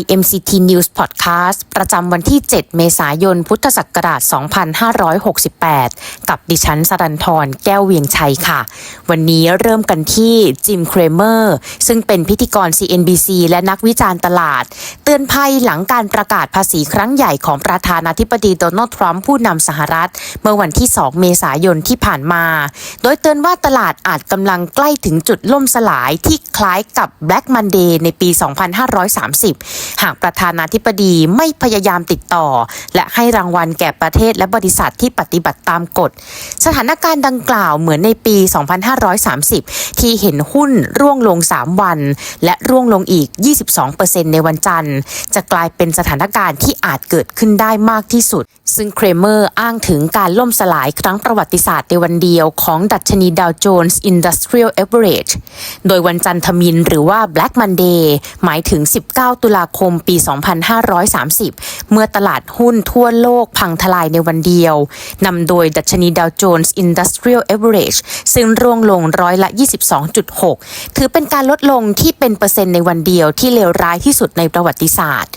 IMCT News Podcast ประจำวันที่ 7 เมษายน พุทธศักราช 2568 กับดิฉันสรันทรแก้วเวียงชัยค่ะ วันนี้เริ่มกันที่จิมเครเมอร์ ซึ่งเป็นพิธีกร CNBC และนักวิจารณ์ตลาด เตือนภัยหลังการประกาศภาษีครั้งใหญ่ของประธานาธิบดีโดนัลด์ทรัมป์ผู้นำสหรัฐ เมื่อวันที่ 2 เมษายนที่ผ่านมา โดยเตือนว่าตลาดอาจกำลังใกล้ถึงจุดล่มสลายที่คล้ายกับ Black Monday ในปี 2530หากประธานาธิบดีไม่พยายามติดต่อ และให้รางวัลแก่ประเทศและบริษัทที่ปฏิบัติตามกฎ สถานการณ์ดังกล่าวเหมือนในปี 2530 ที่เห็นหุ้นร่วงลง 3 วัน และร่วงลงอีก 22%ในวันจันทร์ จะกลายเป็นสถานการณ์ที่อาจเกิดขึ้นได้มากที่สุด ซึ่งเครเมอร์อ้างถึงการล่มสลายครั้งประวัติศาสตร์ในวันเดียวของดัชนีดาวโจนส์ Industrial Average โดยวันจันทมินหรือว่า Black Monday หมายถึง 19 ตุลาคมปี 2530 เมื่อตลาดหุ้นทั่วโลกพังทลายในวันเดียวนำโดยดัชนีดาวโจนส์ Industrial Average ซึ่งร่วงลงร้อยละ 22.6 ถือเป็นการลดลงที่เป็นเปอร์เซ็นต์ในวันเดียวที่เลวร้ายที่สุดในประวัติศาสตร์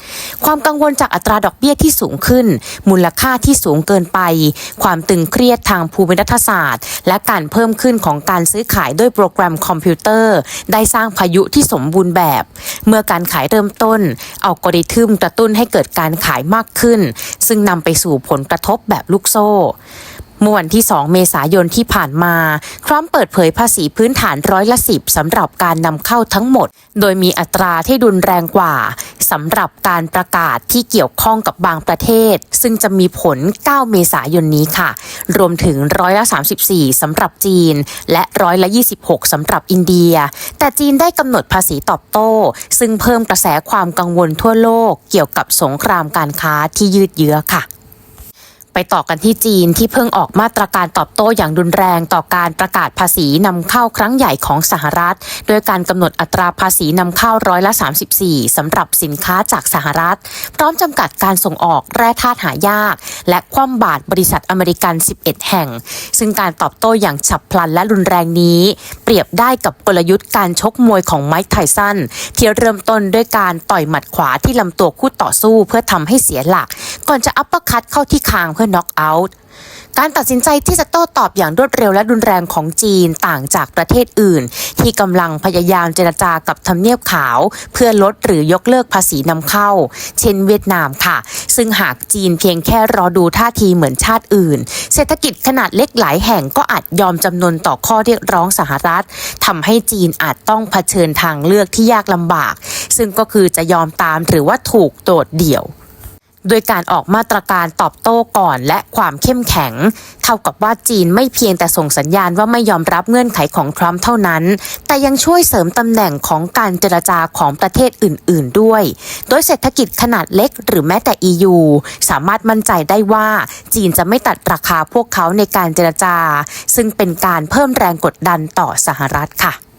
ความกังวลจากอัตราดอกเบี้ยที่สูงขึ้น มูลค่าที่สูงเกินไป ความตึงเครียดทางภูมิรัฐศาสตร์ และการเพิ่มขึ้นของการซื้อขายด้วยโปรแกรมคอมพิวเตอร์ ได้สร้างพายุที่สมบูรณ์แบบ เมื่อการขายเริ่มต้นอัลกอริทึมกระตุ้นให้เกิดการขายมากขึ้น ซึ่งนำไปสู่ผลกระทบแบบลูกโซ่ เมื่อวันที่ 2 เมษายนที่ผ่านมา ทรัมป์เปิดเผยภาษีพื้นฐานร้อยละสิบสำหรับการนำเข้าทั้งหมด โดยมีอัตราที่รุนแรงกว่าสำหรับการประกาศที่เกี่ยวข้องกับบางประเทศ ซึ่งจะมีผล 9 เมษายนนี้ค่ะ รวมถึงร้อยละ 34สำหรับจีน และร้อยละ 26สำหรับอินเดีย แต่จีนได้กำหนดภาษีตอบโต้ ซึ่งเพิ่มกระแสความกังวลทั่วโลกเกี่ยวกับสงครามการค้าที่ยืดเยื้อค่ะ ไปต่อกันที่จีนที่เพิ่งออกมาตรการตอบโต้อย่างรุนแรงต่อการประกาศภาษีนำเข้าครั้งใหญ่ของสหรัฐ โดยการกำหนดอัตราภาษีนำเข้าร้อยละ 34สำหรับสินค้าจากสหรัฐ พร้อมจำกัดการส่งออกแร่ธาตุหายาก และคว่ำบาตรบริษัทอเมริกัน 11 แห่ง ซึ่งการตอบโต้อย่างฉับพลันและรุนแรงนี้ เปรียบได้กับกลยุทธ์การชกมวยของไมค์ไทสันที่เริ่มต้นด้วยการต่อยหมัดขวาที่ลำตัวคู่ต่อสู้เพื่อทำให้เสียหลัก ก่อนจะอัปเปอร์คัตเข้าที่คางเพื่อน็อกเอาท์การตัดสินใจที่จะโต้ตอบอย่างรวดเร็วและรุนแรงของจีนต่างจากประเทศอื่น ที่กำลังพยายามเจรจากับทำเนียบขาว เพื่อลดหรือยกเลิกภาษีนำเข้า เช่นเวียดนามค่ะ ซึ่งหากจีนเพียงแค่รอดูท่าทีเหมือนชาติอื่น เศรษฐกิจขนาดเล็กหลายแห่งก็อาจยอมจำนนต่อข้อเรียกร้องสหรัฐทำให้จีนอาจต้องเผชิญทางเลือกที่ยากลำบาก ซึ่งก็คือจะยอมตามหรือว่าถูกโดดเดี่ยว โดยการออกมาตรการตอบโต้ก่อนและความเข้มแข็ง เท่ากับว่าจีนไม่เพียงแต่ส่งสัญญาณว่าไม่ยอมรับเงื่อนไขของทรัมป์เท่านั้น แต่ยังช่วยเสริมตำแหน่งของการเจรจาของประเทศอื่น ๆ ด้วย โดยเศรษฐกิจขนาดเล็กหรือแม้แต่ EU สามารถมั่นใจได้ว่าจีนจะไม่ตัดราคาพวกเขาในการเจรจา ซึ่งเป็นการเพิ่มแรงกดดันต่อสหรัฐค่ะ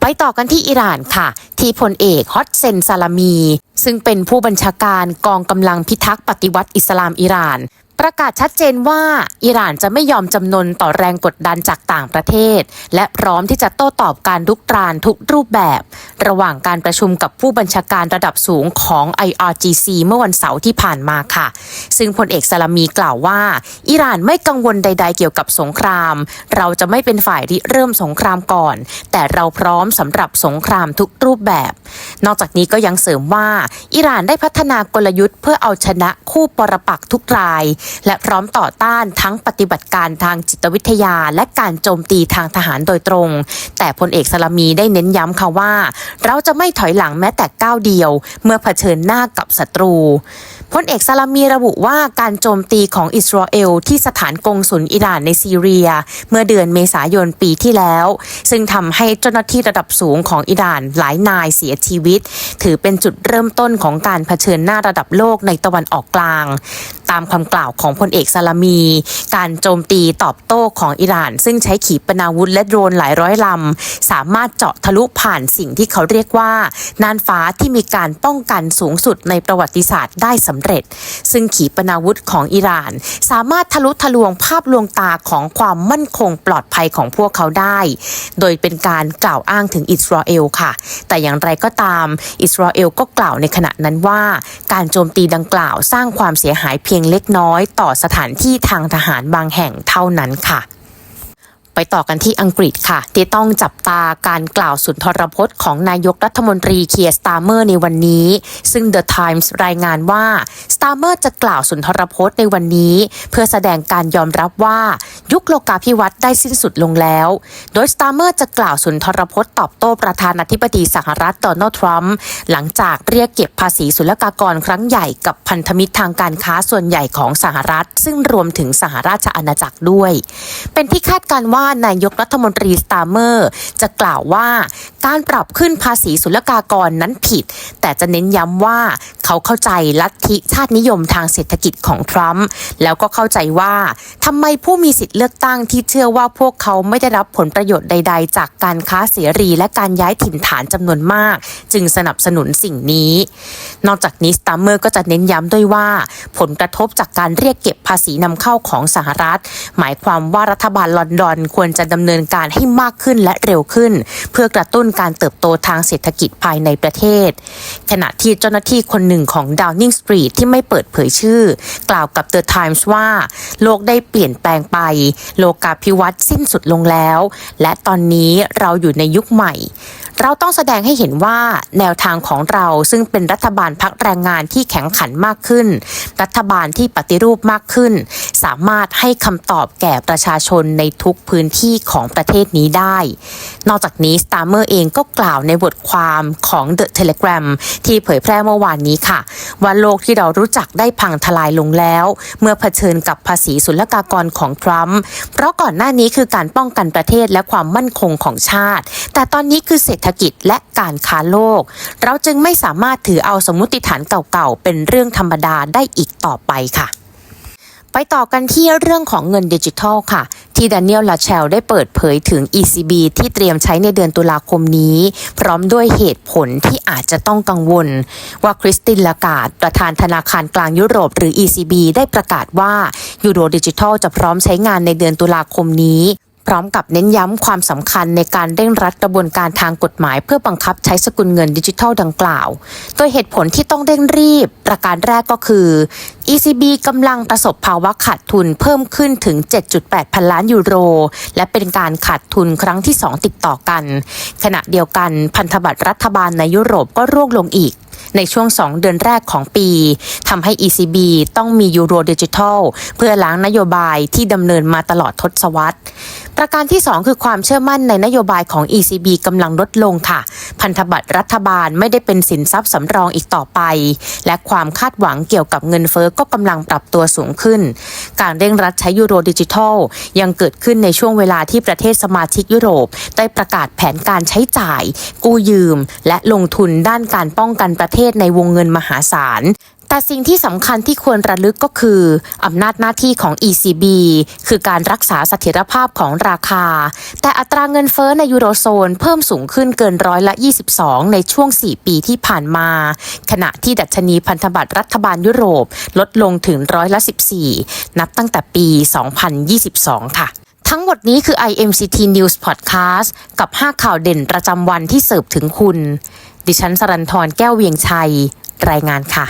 ไปต่อกันที่อิหร่านค่ะ ที่พลเอกฮอตเซนซาลามี ซึ่งเป็นผู้บัญชาการกองกำลังพิทักษ์ปฏิวัติอิสลามอิหร่าน ประกาศชัดเจนว่าอิหร่านจะไม่ยอมจำนนต่อแรงกดดันจากต่างประเทศ และพร้อมที่จะโต้ตอบการลุกรานทุกรูปแบบ ระหว่างการประชุมกับผู้บัญชาการระดับสูงของ IRGC เมื่อวันเสาร์ที่ผ่านมาค่ะ ซึ่งพลเอกซาลามีกล่าวว่า อิหร่านไม่กังวลใด ๆ เกี่ยวกับสงคราม เราจะไม่เป็นฝ่ายริเริ่มสงครามก่อน แต่เราพร้อมสำหรับสงครามทุกรูปแบบ นอกจากนี้ก็ยังเสริมว่า อิหร่านได้พัฒนากลยุทธ์เพื่อเอาชนะคู่ปรปักทุกรายและพร้อมต่อต้านทั้งปฏิบัติการทางจิตวิทยา และการโจมตีทางทหารโดยตรง แต่พลเอกซาลามีได้เน้นย้ำค่ะว่า เราจะไม่ถอยหลังแม้แต่ก้าวเดียว เมื่อเผชิญหน้ากับศัตรูพลเอกซาลามีระบุว่าการโจมตีของอิสราเอลที่สถานกงสุลอิหร่านในซีเรีย เมื่อเดือนเมษายนปีที่แล้ว ซึ่งทำให้เจ้าหน้าที่ระดับสูงของอิหร่านหลายนายเสียชีวิต ถือเป็นจุดเริ่มต้นของการเผชิญหน้าระดับโลกในตะวันออกกลาง ตามคำกล่าวของพลเอกซาลามี การโจมตีตอบโต้ของอิหร่าน ซึ่งใช้ขีปนาวุธและโดรนหลายร้อยลำ สามารถเจาะทะลุผ่านสิ่งที่เขาเรียกว่า น่านฟ้าที่มีการป้องกันสูงสุดในประวัติศาสตร์ได้สำเร็จ ซึ่งขีปนาวุธของอิหร่าน สามารถทะลุทะลวงภาพลวงตาของความมั่นคงปลอดภัยของพวกเขาได้ โดยเป็นการกล่าวอ้างถึงอิสราเอลค่ะ แต่อย่างไรก็ตาม อิสราเอลก็กล่าวในขณะนั้นว่า การโจมตีดังกล่าวสร้างความเสียหายเพียงเล็กน้อยต่อสถานที่ทางทหารบางแห่งเท่านั้นค่ะ ไปต่อกันที่อังกฤษค่ะ ที่ต้องจับตาการกล่าวสุนทรพจน์ของนายกรัฐมนตรีเคียร์สตาร์เมอร์ในวันนี้ ซึ่ง The Times รายงานว่าสตาร์เมอร์จะกล่าวสุนทรพจน์ในวันนี้ เพื่อแสดงการยอมรับว่ายุคโลกาภิวัตน์ได้สิ้นสุดลงแล้ว โดยสตาร์เมอร์จะกล่าวสุนทรพจน์ตอบโต้ประธานาธิบดีสหรัฐโดนัลด์ทรัมป์หลังจากเรียกเก็บภาษีศุลกากรครั้งใหญ่กับพันธมิตรทางการค้าส่วนใหญ่ของสหรัฐ ซึ่งรวมถึงสหราชอาณาจักรด้วย เป็นที่คาดการณ์ว่านายกรัฐมนตรีสตาร์เมอร์ จะกล่าวว่า การปรับขึ้นภาษีศุลกากรนั้นผิด แต่จะเน้นย้ำว่าเขาเข้าใจลัทธิชาตินิยมทางเศรษฐกิจของทรัมป์แล้วก็เข้าใจว่าทำไมผู้มีสิทธิ์เลือกตั้งที่เชื่อว่าพวกเขาไม่ได้รับผลประโยชน์ใด ๆ จากการค้าเสรีและการย้ายถิ่นฐานจำนวนมาก จึงสนับสนุนสิ่งนี้ นอกจากนี้สตาร์เมอร์ก็จะเน้นย้ำด้วยว่า ผลกระทบจากการเรียกเก็บภาษีนำเข้าของสหรัฐ หมายความว่ารัฐบาลลอนดอนควควรจะดำเนินการให้มากขึ้นและเร็วขึ้น เพื่อกระตุ้นการเติบโตทางเศรษฐกิจภายในประเทศ ขณะที่เจ้าหน้าที่คนหนึ่งของ Downing Street ที่ไม่เปิดเผยชื่อ กล่าวกับ The Times ว่า โลกได้เปลี่ยนแปลงไป โลกาภิวัตน์สิ้นสุดลงแล้ว และตอนนี้เราอยู่ในยุคใหม่ เราต้องแสดงให้เห็นว่าแนวทางของเราซึ่งเป็นรัฐบาลพักแรงงานที่แข็งขันมากขึ้น รัฐบาลที่ปฏิรูปมากขึ้น สามารถให้คำตอบแก่ประชาชนในทุกพื้นที่ของประเทศนี้ได้ นอกจากนี้สตาร์เมอร์เองก็กล่าวในบทความของ The Telegram ที่เผยแพร่เมื่อวานนี้ค่ะ ว่าโลกที่เรารู้จักได้พังทลายลงแล้ว เมื่อเผชิญกับภาษีศุลกากรของทรัมป์เพราะก่อนหน้านี้คือการป้องกันประเทศและความมั่นคงของชาติ แต่ตอนนี้คือเศรษฐกิจและการค้าโลก เราจึงไม่สามารถถือเอาสมมติฐานเก่าๆ เป็นเรื่องธรรมดาได้อีกต่อไปค่ะ ไปต่อกันที่เรื่องของเงินดิจิทัลค่ะที่ดานิเอลลาเชลได้เปิดเผยถึง ECB ที่เตรียมใช้ในเดือนตุลาคมนี้ พร้อมด้วยเหตุผลที่อาจจะต้องกังวล ว่าคริสตินลากาดประธานธนาคารกลางยุโรปหรือ ECB ได้ประกาศว่ายูโรดิจิทัลจะพร้อมใช้งานในเดือนตุลาคมนี้ ร้อมกับเน้นย้ำความสำคัญในการเร่งรัดกระบวนการทางกฎหมาย เพื่อบังคับใช้สกุลเงินดิจิทัลดังกล่าว โดยเหตุผลที่ต้องเร่งรีบ ประการแรกก็คือ ECB กำลังประสบภาวะขาดทุนเพิ่มขึ้นถึง 7.8 พันล้านยูโร และเป็นการขาดทุนครั้งที่ 2 ติดต่อกัน ขณะเดียวกันพันธบัตรรัฐบาลในยุโรปก็ร่วงลงอีกในช่วง 2 เดือนแรกของปีทำให้ ECB ต้องมียูโรดิจิทัล เพื่อล้างนโยบายที่ดำเนินมาตลอดทศวรรษ ประการที่ 2 คือความเชื่อมั่นในนโยบายของ ECB กำลังลดลงค่ะ พันธบัตรรัฐบาลไม่ได้เป็นสินทรัพย์สำรองอีกต่อไป และความคาดหวังเกี่ยวกับเงินเฟ้อก็กำลังปรับตัวสูงขึ้น การเร่งรัดใช้ยูโรดิจิทัล ยังเกิดขึ้นในช่วงเวลาที่ประเทศสมาชิกยุโรป ได้ประกาศแผนการใช้จ่าย กู้ยืม และลงทุนด้านการป้องกันประเทศในวงเงินมหาศาล แต่สิ่งที่สำคัญที่ควรระลึกก็คืออำนาจหน้าที่ของ ECB คือการรักษาเสถียรภาพของราคา แต่อัตราเงินเฟ้อในยูโรโซนเพิ่มสูงขึ้นเกินร้อยละ 22 ในช่วง 4 ปีที่ผ่านมา ขณะที่ดัชนีพันธบัตรรัฐบาลยุโรปลดลงถึงร้อยละ 14 นับตั้งแต่ปี 2022 ค่ะทั้งหมดนี้คือ IMCT News Podcast กับ 5 ข่าวเด่นประจำวันที่เสิร์ฟถึงคุณ ดิฉันสรันทรแก้วเวียงชัย รายงานค่ะ